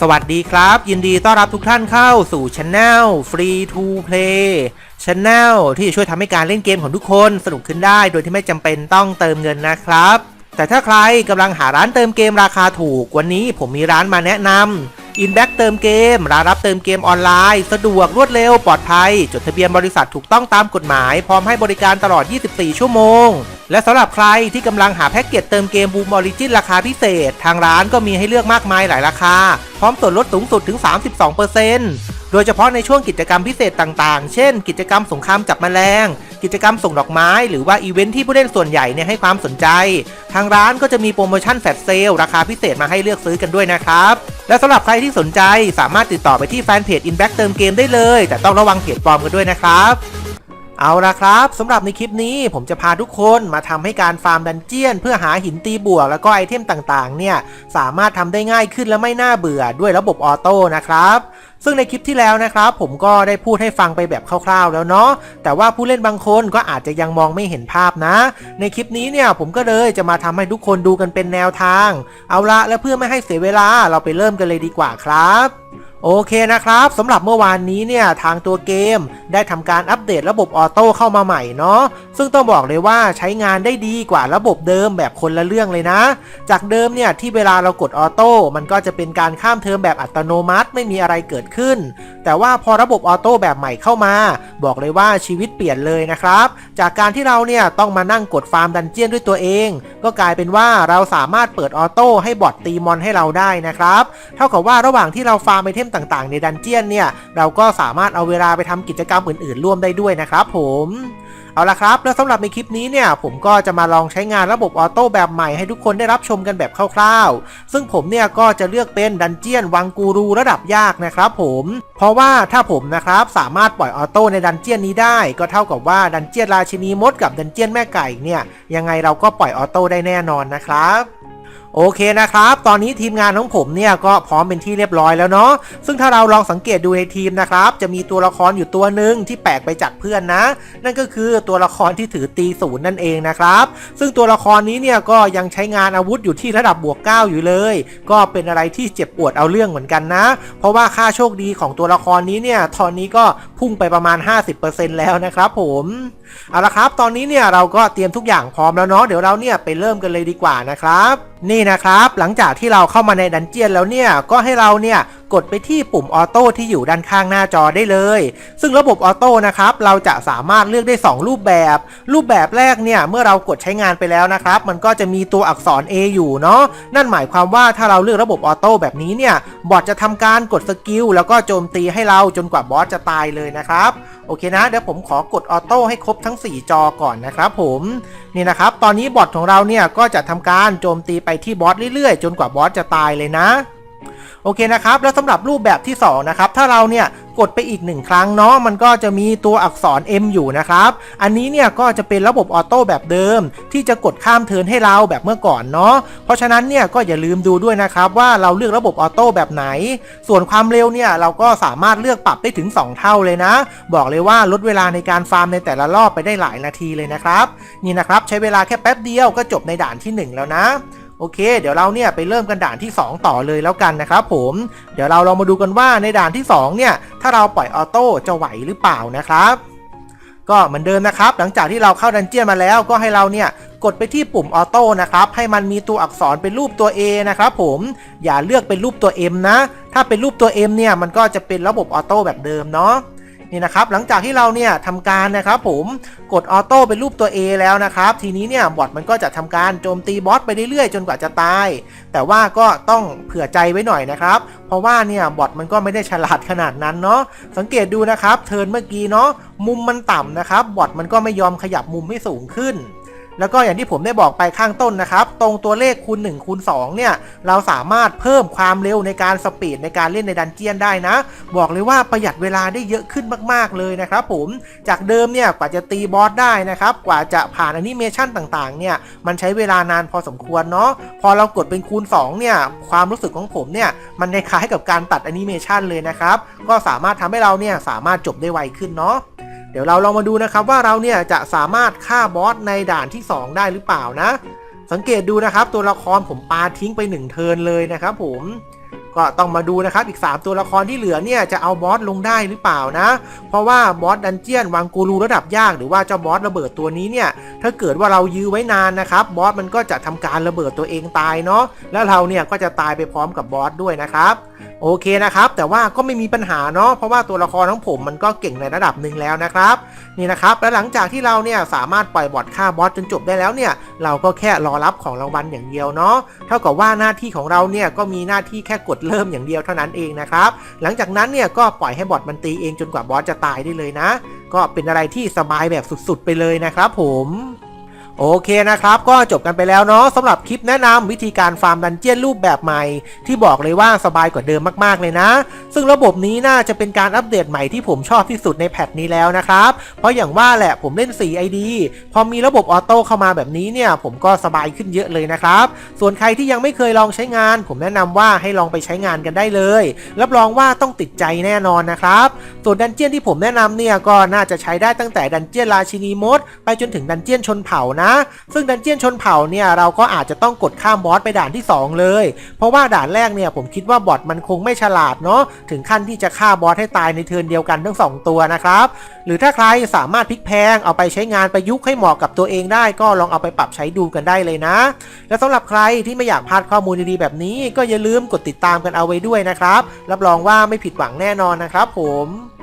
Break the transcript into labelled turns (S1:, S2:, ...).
S1: สวัสดีครับ ยินดีต้อนรับทุกท่านเข้าสู่ช anel Free to Play Channel ที่จะช่วยทำให้การเล่นเกมของทุกคนสนุกขึ้นได้ โดยที่ไม่จำเป็นต้องเติมเงินนะครับ แต่ถ้าใครกำลังหาร้านเติมเกมราคาถูก วันนี้ผมมีร้านมาแนะนำ อินแบ็กเติมเกมร้านรับเติมเกมออนไลน์ สะดวกรวดเร็วปลอดภัย จดทะเบียนบริษัทถูกต้องตามกฎหมาย พร้อมให้บริการตลอด 24 ชั่วโมง และสำหรับใครที่กำลังหาแพ็กเกจเติมเกมบูมออริจินราคาพิเศษ ทางร้านก็มีให้เลือกมากมายหลายราคา พร้อมส่วนลดสูงสุดถึง 32%โดยเฉพาะในช่วงกิจกรรมพิเศษต่างๆ เช่น กิจกรรมสงครามจับแมลง กิจกรรมส่งดอกไม้ หรือว่าอีเวนท์ที่ผู้เล่นส่วนใหญ่เนี่ยให้ความสนใจ ทางร้านก็จะมีโปรโมชั่นแฟลชเซลราคาพิเศษมาให้เลือกซื้อกันด้วยนะครับ และสำหรับใครที่สนใจสามารถติดต่อไปที่แฟนเพจ Inback เติมเกมได้เลย แต่ต้องระวังเพจปลอมกันด้วยนะครับ เอาละครับสำหรับในคลิปนี้ผมจะพาทุกคนมาทำให้การฟาร์มดันเจียน เพื่อหาหินตีบวกแล้วก็ไอเทมต่างๆ เนี่ย สามารถทำได้ง่ายขึ้นและไม่น่าเบื่อด้วยระบบออโต้นะครับซึ่งในคลิปที่แล้วนะครับ ผมก็ได้พูดให้ฟังไปแบบคร่าวๆ แล้วเนาะแต่ว่าผู้เล่นบางคนก็อาจจะยังมองไม่เห็นภาพนะ ในคลิปนี้เนี่ยผมก็เลยจะมาทำให้ทุกคนดูกันเป็นแนวทาง เอาละและเพื่อไม่ให้เสียเวลาเราไปเริ่มกันเลยดีกว่าครับ โอเคนะครับสำหรับเมื่อวานนี้เนี่ยทางตัวเกมได้ทำการอัปเดตระบบออโต้เข้ามาใหม่เนาะซึ่งต้องบอกเลยว่าใช้งานได้ดีกว่าระบบเดิมแบบคนละเรื่องเลยนะ จากเดิมเนี่ยที่เวลาเรากดออโต้มันก็จะเป็นการข้ามเทอมแบบอัตโนมัติไม่มีอะไรเกิดขึ้น แต่ว่าพอระบบออโต้แบบใหม่เข้ามา บอกเลยว่าชีวิตเปลี่ยนเลยนะครับ จากการที่เราเนี่ยต้องมานั่งกดฟาร์มดันเจียนด้วยตัวเอง ก็กลายเป็นว่าเราสามารถเปิดออโต้ให้บอทตีมอนให้เราได้นะครับเท่ากับว่าระหว่างที่เราฟาร์มไอเทมต่างๆ ในดันเจียนเนี่ยเราก็สามารถเอาเวลาไปทำกิจกรรมอื่นๆ ร่วมได้ด้วยนะครับผมเอาละครับ แล้วสำหรับในคลิปนี้เนี่ยผมก็จะมาลองใช้งานระบบออโต้แบบใหม่ให้ทุกคนได้รับชมกันแบบคร่าวๆ ซึ่งผมเนี่ยก็จะเลือกเป็นดันเจียนวังกูรูระดับยากนะครับผม เพราะว่าถ้าผมนะครับสามารถปล่อยออโต้ในดันเจียนนี้ได้ ก็เท่ากับว่าดันเจียนราชินีมดกับดันเจียนแม่ไก่เนี่ยยังไงเราก็ปล่อยออโต้ได้แน่นอนนะครับ โอเคนะครับ ตอนนี้ทีมงานของผมเนี่ยก็พร้อมเป็นที่เรียบร้อยแล้วเนาะ ซึ่งถ้าเราลองสังเกตดูในทีมนะครับ จะมีตัวละครอยู่ตัวหนึ่งที่แปลกไปจากเพื่อนนะ นั่นก็คือตัวละครที่ถือตีศูนย์นั่นเองนะครับ ซึ่งตัวละครนี้เนี่ยก็ยังใช้งานอาวุธอยู่ที่ระดับบวก 9 อยู่เลย ก็เป็นอะไรที่เจ็บปวดเอาเรื่องเหมือนกันนะ เพราะว่าค่าโชคดีของตัวละครนี้เนี่ยตอนนี้ก็พุ่งไปประมาณ 50%แล้วนะครับผมเอาละครับ ตอนนี้เนี่ยเราก็เตรียมทุกอย่างพร้อมแล้วเนาะเดี๋ยวเราเนี่ยไปเริ่มกันเลยดีกว่านะครับ นี่นะครับหลังจากที่เราเข้ามาในดันเจียนแล้วเนี่ยก็ให้เราเนี่ย กดไปที่ปุ่มออโต้ที่อยู่ด้านข้างหน้าจอได้เลย ซึ่งระบบออโต้นะครับเราจะสามารถเลือกได้ 2 รูปแบบ รูปแบบแรกเนี่ยเมื่อเรากดใช้งานไปแล้วนะครับ มันก็จะมีตัวอักษร A อยู่เนาะนั่นหมายความว่าถ้าเราเลือกระบบออโต้แบบนี้เนี่ยบอทจะทำการกดสกิลแล้วก็โจมตีให้เราจนกว่าบอสจะตายเลยนะครับโอเคนะเดี๋ยวผมขอกดออโต้ให้ครบทั้ง 4 จอก่อนนะครับผมนี่นะครับตอนนี้บอทของเราเนี่ยก็จะทำการโจมตีไปที่บอสเรื่อยๆ จนกว่าบอสจะตายเลยนะ โอเคนะครับ แล้วสำหรับรูปแบบที่ 2 นะครับ ถ้าเราเนี่ยกดไปอีกหนึ่งครั้งเนาะมันก็จะมีตัวอักษร M อยู่นะครับ อันนี้เนี่ยก็จะเป็นระบบออโต้แบบเดิม ที่จะกดข้ามเทินให้เราแบบเมื่อก่อนเนาะเพราะฉะนั้นเนี่ยก็อย่าลืมดูด้วยนะครับว่าเราเลือกระบบออโต้แบบไหน ส่วนความเร็วเนี่ยเราก็สามารถเลือกปรับได้ถึง 2 เท่าเลยนะ บอกเลยว่าลดเวลาในการฟาร์มในแต่ละรอบไปได้หลายนาทีเลยนะครับนี่นะครับใช้เวลาแค่แป๊บเดียวก็จบในด่านที่หนึ่งแล้วนะ โอเค เดี๋ยวเราเนี่ยไปเริ่มกันด่านที่ 2 ต่อเลยแล้วกันนะครับผม เดี๋ยวเราลองมาดูกันว่าในด่านที่ 2 เนี่ย ถ้าเราปล่อยออโต้จะไหวหรือเปล่านะครับ ก็เหมือนเดิมนะครับ หลังจากที่เราเข้าดันเจียนมาแล้วก็ให้เราเนี่ยกดไปที่ปุ่มออโต้นะครับให้มันมีตัวอักษรเป็นรูปตัว A นะครับผมอย่าเลือกเป็นรูปตัว M นะ ถ้าเป็นรูปตัว M เนี่ยมันก็จะเป็นระบบออโต้แบบเดิมเนาะ นี่นะครับหลังจากที่เราเนี่ยทำการนะครับผมกดออโต้เป็นรูปตัว A แล้วนะครับ ทีนี้เนี่ยบอทมันก็จะทำการโจมตีบอสไปเรื่อยๆ จนกว่าจะตาย แต่ว่าก็ต้องเผื่อใจไว้หน่อยนะครับ เพราะว่าเนี่ยบอทมันก็ไม่ได้ฉลาดขนาดนั้นเนาะสังเกตดูนะครับเทินเมื่อกี้เนาะมุมมันต่ำนะครับบอทมันก็ไม่ยอมขยับมุมให้สูงขึ้น แล้วก็อย่างที่ผมได้บอกไปข้างต้นนะครับ ตรงตัวเลขคูณ1คูณ2เนี่ย เราสามารถเพิ่มความเร็วในการสปีดในการเล่นในดันเจียนได้นะ บอกเลยว่าประหยัดเวลาได้เยอะขึ้นมากๆเลยนะครับผมจากเดิมเนี่ยกว่าจะตีบอสได้นะครับ กว่าจะผ่านอนิเมชันต่างๆเนี่ยมันใช้เวลานานพอสมควรเนาะพอเรากดเป็นคูณ2เนี่ยความรู้สึกของผมเนี่ยมันคล้ายกับการตัดอนิเมชันเลยนะครับก็สามารถทำให้เราเนี่ยสามารถจบได้ไวขึ้นเนาะ ดี๋ยวเราลองมาดูนะครับว่าเราเนี่ยจะสามารถฆ่าบอสในด่านที่ 2 ได้หรือเปล่านะ สังเกตดูนะครับตัวละครผมปาทิ้งไป 1 เทิร์นเลยนะครับผมก็ต้องมาดูนะครับอีก 3 ตัวละครที่เหลือเนี่ยจะเอาบอสลงได้หรือเปล่านะ เพราะว่าบอสดันเจียนวางกูรูระดับยากหรือว่าเจ้าบอสระเบิดตัวนี้เนี่ยถ้าเกิดว่าเรายื้อไว้นานนะครับบอสมันก็จะทำการระเบิดตัวเองตายเนาะแล้วเราเนี่ยก็จะตายไปพร้อมกับบอสด้วยนะครับ โอเคนะครับ แต่ว่าก็ไม่มีปัญหาเนาะเพราะว่าตัวละครของผมมันก็เก่งในระดับหนึ่งแล้วนะครับนี่นะครับแล้วหลังจากที่เราเนี่ยสามารถปล่อยบอทฆ่าบอสจนจบได้แล้วเนี่ยเราก็แค่รอรับของรางวัลอย่างเดียวเนาะเท่ากับว่าหน้าที่ของเราเนี่ยก็มีหน้าที่แค่กดเริ่มอย่างเดียวเท่านั้นเองนะครับหลังจากนั้นเนี่ยก็ปล่อยให้บอทมันตีเองจนกว่าบอสจะตายได้เลยนะ ก็เป็นอะไรที่สบายแบบสุดๆไปเลยนะครับผม โอเคนะครับ ก็จบกันไปแล้วเนาะสำหรับคลิปแนะนำวิธีการฟาร์มดันเจียนรูปแบบใหม่ ที่บอกเลยว่าสบายกว่าเดิมมากๆเลยนะ ซึ่งระบบนี้น่าจะเป็นการอัปเดตใหม่ที่ผมชอบที่สุดในแพทนี้แล้วนะครับ เพราะอย่างว่าแหละผมเล่น 4 ID พอมีระบบออโต้เข้ามาแบบนี้เนี่ย ผมก็สบายขึ้นเยอะเลยนะครับ ส่วนใครที่ยังไม่เคยลองใช้งาน ผมแนะนำว่าให้ลองไปใช้งานกันได้เลย รับรองว่าต้องติดใจแน่นอนนะครับ ส่วนดันเจียนที่ผมแนะนำเนี่ยก็น่าจะใช้ได้ตั้งแต่ดันเจียนราชินีมดไปจนถึงดันเจียนชนเผ่านะซึ่งดันเจียนชนเผ่าเนี่ยเราก็อาจจะต้องกดข้ามบอสไปด่านที่ 2 เลย เพราะว่าด่านแรกเนี่ยผมคิดว่าบอทมันคงไม่ฉลาดเนาะถึงขั้นที่จะฆ่าบอสให้ตายในเทิร์นเดียวกันทั้ง 2 ตัวนะครับ หรือถ้าใครสามารถพลิกแพลงเอาไปใช้งานประยุกต์ให้เหมาะกับตัวเองได้ ก็ลองเอาไปปรับใช้ดูกันได้เลยนะ และสำหรับใครที่ไม่อยากพลาดข้อมูลดีๆแบบนี้ ก็อย่าลืมกดติดตามกันเอาไว้ด้วยนะครับ รับรองว่าไม่ผิดหวังแน่นอนนะครับผม